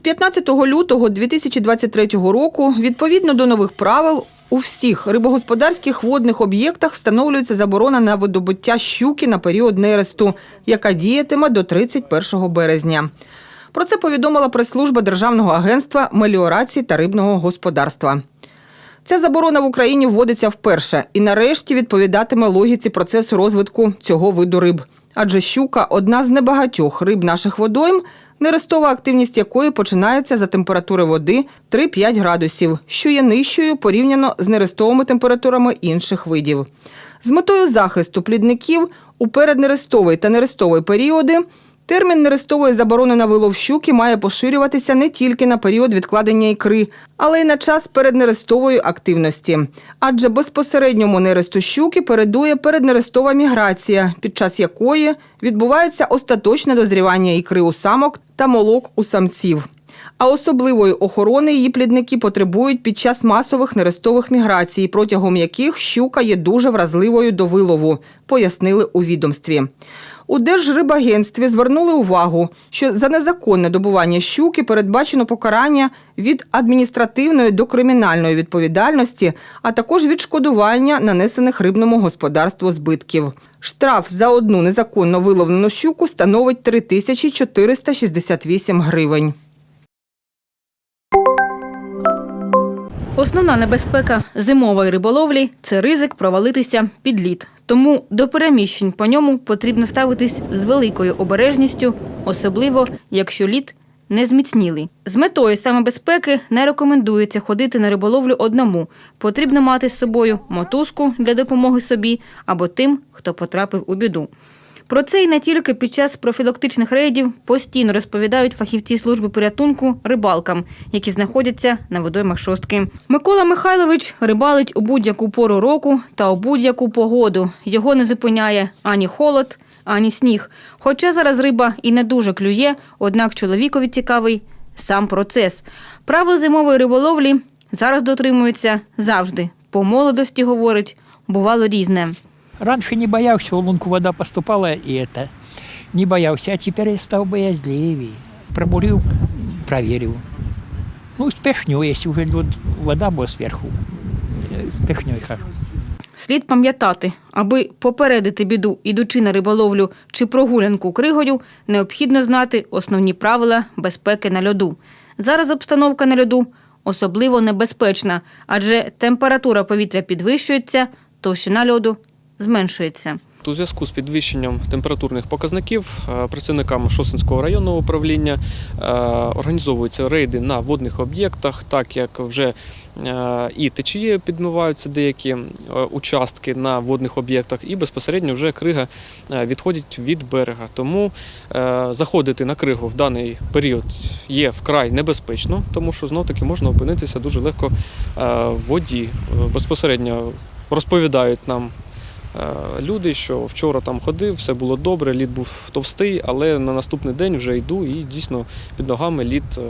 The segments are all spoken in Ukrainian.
Із 15 лютого 2023 року, відповідно до нових правил, у всіх рибогосподарських водних об'єктах встановлюється заборона на видобуття щуки на період нересту, яка діятиме до 31 березня. Про це повідомила прес-служба Державного агентства меліорації та рибного господарства. Ця заборона в Україні вводиться вперше і нарешті відповідатиме логіці процесу розвитку цього виду риб. Адже щука одна з небагатьох риб наших водойм, нерестова активність якої починається за температури води 3-5 градусів, що є нижчою порівняно з нерестовими температурами інших видів. З метою захисту плідників у переднерестовий та нерестовий періоди Термін нерестової заборони на вилов щуки має поширюватися не тільки на період відкладення ікри, але й на час переднерестової активності. Адже безпосередньому нересту щуки передує переднерестова міграція, під час якої відбувається остаточне дозрівання ікри у самок та молок у самців. А особливої охорони її плідники потребують під час масових нерестових міграцій, протягом яких щука є дуже вразливою до вилову, пояснили у відомстві. У Держрибагентстві звернули увагу, що за незаконне добування щуки передбачено покарання від адміністративної до кримінальної відповідальності, а також відшкодування нанесених рибному господарству збитків. Штраф за одну незаконно виловлену щуку становить 3468 гривень. Основна небезпека зимової риболовлі це ризик провалитися під лід. Тому до переміщень по ньому потрібно ставитись з великою обережністю, особливо якщо лід не зміцнілий. З метою саме безпеки не рекомендується ходити на риболовлю одному. Потрібно мати з собою мотузку для допомоги собі або тим, хто потрапив у біду. Про це і не тільки під час профілактичних рейдів постійно розповідають фахівці служби порятунку рибалкам, які знаходяться на водоймах шостки. Микола Михайлович рибалить у будь-яку пору року та у будь-яку погоду. Його не зупиняє ані холод, ані сніг. Хоча зараз риба і не дуже клює, однак чоловікові цікавий сам процес. Правил зимової риболовлі зараз дотримуються завжди. По молодості говорить, бувало різне. Раньше не боялся, в лунку вода поступала, и это, не боялся, а теперь я стал боязливее. Пробурил, проверил. Ну, с пешней, если уже вот вода была сверху, э, с пешней хожу. Слід пам'ятати, аби попередити біду, ідучи на риболовлю чи прогулянку кригою, необхідно знати основні правила безпеки на льоду. Зараз обстановка на льоду особливо небезпечна, адже температура повітря підвищується, товщина льоду зменшується. У зв'язку з підвищенням температурних показників е, працівниками Шосинського районного управління е, організовуються рейди на водних об'єктах, так як вже е, і течії підмиваються деякі участки на водних об'єктах, і безпосередньо вже крига відходить від берега. Тому заходити на кригу в даний період є вкрай небезпечно, тому що знов таки можна опинитися дуже легко в воді. Безпосередньо розповідають нам. Е, люди, що вчора там ходив, все було добре, лід був товстий, але на наступний день вже йду і дійсно під ногами лід е,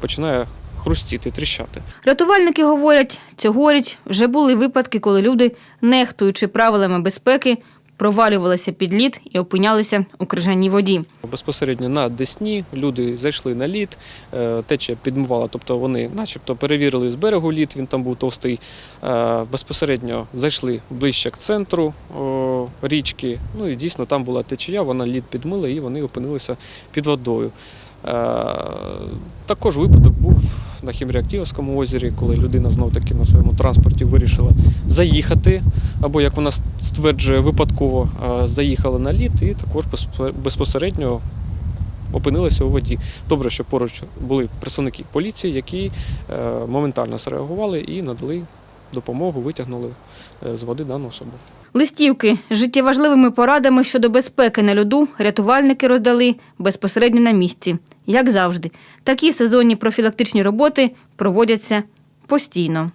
починає хрустіти, тріщати. Рятувальники говорять, цьогоріч вже були випадки, коли люди, нехтуючи правилами безпеки, провалювалися під лід і опинялися у крижаній воді. Безпосередньо на Десні люди зайшли на лід, е, течія підмивала, тобто вони начебто перевірили з берегу лід, він там був товстий. Е, Безпосередньо зайшли ближче к центру річки. Ну і дійсно там була течія, вона лід підмила і вони опинилися під водою. Е, Також випадок на Хімріактівському озері, коли людина знов таки на своєму транспорті вирішила заїхати, або як вона стверджує, випадково заїхала на лід і також безпосередньо опинилася у воді. Добре, що поруч були представники поліції, які е, моментально зреагували і надали допомогу, витягнули е, з води дану особу. Листівки з життєважливими порадами щодо безпеки на льоду рятувальники роздали безпосередньо на місці. Як завжди, такі сезонні профілактичні роботи проводяться постійно.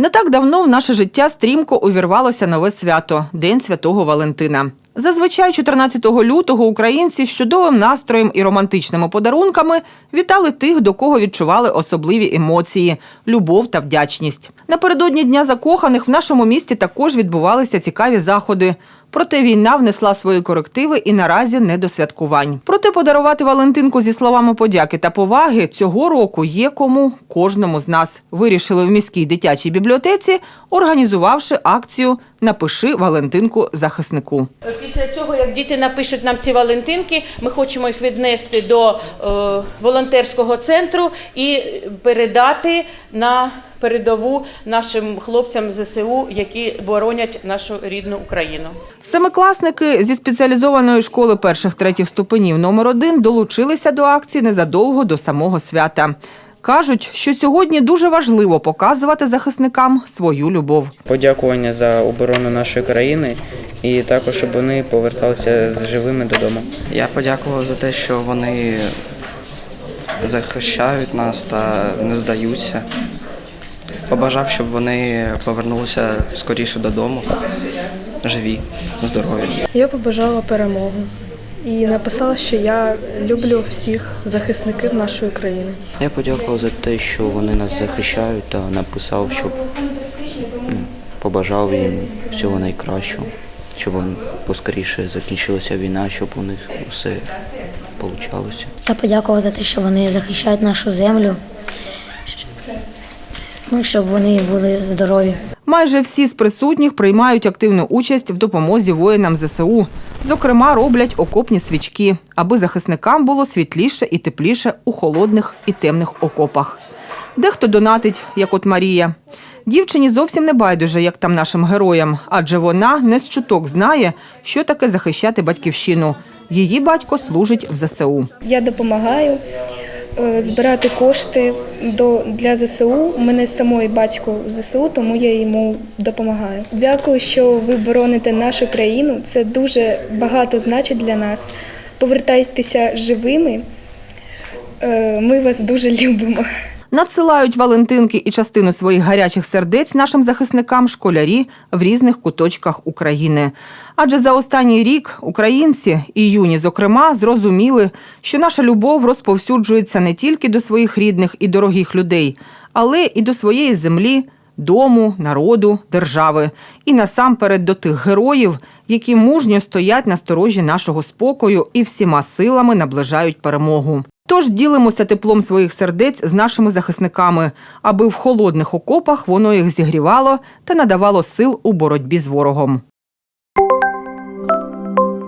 Не так давно в наше життя стрімко увірвалося нове свято День Святого Валентина. Зазвичай 14 лютого українці з чудовим настроєм і романтичними подарунками вітали тих, до кого відчували особливі емоції, любов та вдячність. Напередодні Дня закоханих в нашому місті також відбувалися цікаві заходи. Проте війна внесла свої корективи і наразі не до святкувань. Проте подарувати Валентинку зі словами подяки та поваги цього року є кому кожному з нас. Вирішили в міській дитячій бібліотеці, організувавши акцію Напиши Валентинку захиснику. Після цього, як діти напишуть нам ці валентинки, ми хочемо їх віднести до е, волонтерського центру і передати на передову нашим хлопцям ЗСУ, які боронять нашу рідну Україну. Семикласники зі спеціалізованої школи перших третіх ступенів номер 1 долучилися до акції незадовго до самого свята. Кажуть, що сьогодні дуже важливо показувати захисникам свою любов. подякування за оборону нашої країни і також, щоб вони поверталися з живими додому. Я подякував за те, що вони захищають нас та не здаються. Побажав, щоб вони повернулися скоріше додому, живі, здорові. Я побажала перемогу і написала, що я люблю всіх захисників нашої країни. Я подякував за те, що вони нас захищають та написав, щоб м, побажав їм всього найкращого, щоб поскоріше закінчилася війна, щоб у них все вийшло. Я подякував за те, що вони захищають нашу землю. Ну, щоб вони були здорові. Майже всі з присутніх приймають активну участь в допомозі воїнам ЗСУ. Зокрема, роблять окопні свічки, аби захисникам було світліше і тепліше у холодних і темних окопах. Дехто донатить, як от Марія. Дівчині зовсім не байдуже, як там нашим героям, адже вона не з чуток знає, що таке захищати батьківщину. Її батько служить в ЗСУ. Я допомагаю збирати кошти до, для ЗСУ. У мене самої батько в ЗСУ, тому я йому допомагаю. Дякую, що ви бороните нашу країну. Це дуже багато значить для нас. Повертайтеся живими. Е, Ми вас дуже любимо. Надсилають Валентинки і частину своїх гарячих сердець нашим захисникам школярі в різних куточках України. Адже за останній рік українці і юні, зокрема, зрозуміли, що наша любов розповсюджується не тільки до своїх рідних і дорогих людей, але і до своєї землі, дому, народу, держави. І насамперед до тих героїв, які мужньо стоять на сторожі нашого спокою і всіма силами наближають перемогу. Тож ділимося теплом своїх сердець з нашими захисниками, аби в холодних окопах воно їх зігрівало та надавало сил у боротьбі з ворогом.